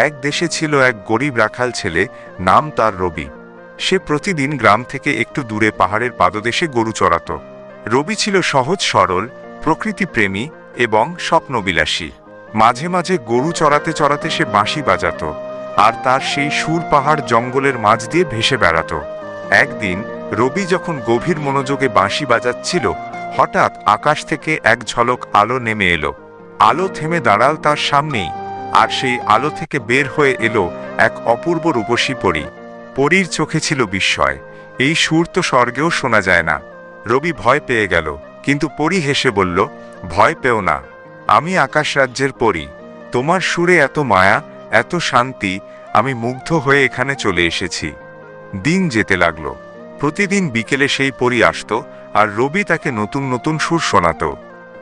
এক দেশে ছিল এক গরিব রাখাল ছেলে, নাম তার রবি। সে প্রতিদিন গ্রাম থেকে একটু দূরে পাহাড়ের পাদদেশে গরু চড়াত। রবি ছিল সহজ, সরল, প্রকৃতিপ্রেমী এবং স্বপ্নবিলাসী। মাঝে মাঝে গরু চড়াতে চড়াতে সে বাঁশি বাজাত আর তার সেই সুর পাহাড় জঙ্গলের মাঝ দিয়ে ভেসে বেড়াত। একদিন রবি যখন গভীর মনোযোগে বাঁশি বাজাচ্ছিল, হঠাৎ আকাশ থেকে এক ঝলক আলো নেমে এলো। আলো থেমে দাঁড়াল তার সামনেই। আর সেই আলো থেকে বের হয়ে এলো এক অপূর্ব রূপসী পরী। পরীর চোখে ছিল বিস্ময়। এই সুর তো স্বর্গেও শোনা যায় না। রবি ভয় পেয়ে গেল, কিন্তু পরী হেসে বলল, ভয় পেও না। আমি আকাশ রাজ্যের পরী। তোমার সুরে এত মায়া, এত শান্তি, আমি মুগ্ধ হয়ে এখানে চলে এসেছি। দিন যেতে লাগল। প্রতিদিন বিকেলে সেই পরী আসতো আর রবি তাকে নতুন নতুন সুর শোনাতো।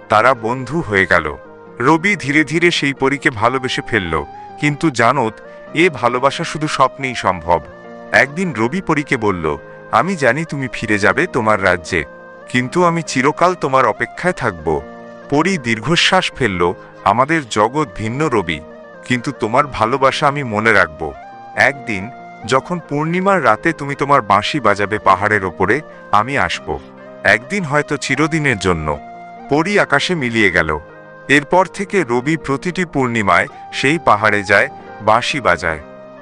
তারা বন্ধু হয়ে গেল। রবি ধীরে ধীরে সেই পরীকে ভালোবেসে ফেলল। কিন্তু জানত, এ ভালোবাসা শুধু স্বপ্নেই সম্ভব। একদিন রবি পরীকে বলল, আমি জানি তুমি ফিরে যাবে তোমার রাজ্যে, কিন্তু আমি চিরকাল তোমার অপেক্ষায় থাকব। পরী দীর্ঘশ্বাস ফেলল, আমাদের জগৎ ভিন্ন, রবি, কিন্তু তোমার ভালোবাসা আমি মনে রাখব। একদিন, যখন পূর্ণিমার রাতে তুমি তোমার বাঁশি বাজাবে পাহাড়ের ওপরে, আমি আসব। একদিন হয়তো চিরদিনের জন্য। পরী আকাশে মিলিয়ে গেল। এরপর থেকে রবি প্রতিটি পূর্ণিমায় সেই পাহাড়ে যায়, বাঁশি বাজায়।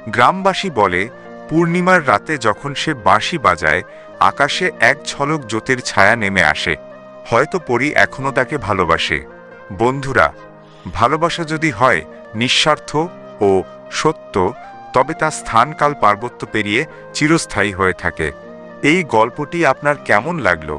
গ্রামবাসী বলে, পূর্ণিমার রাতে যখন সে বাঁশি বাজায়, আকাশে এক ঝলক জ্যোতির ছায়া নেমে আসে। হয়তো পরী এখনও তাকে ভালোবাসে। বন্ধুরা, ভালোবাসা যদি হয় নিঃস্বার্থ ও সত্য, তবে তা স্থানকাল পার্বত্য পেরিয়ে চিরস্থায়ী হয়ে থাকে। এই গল্পটি আপনার কেমন লাগল?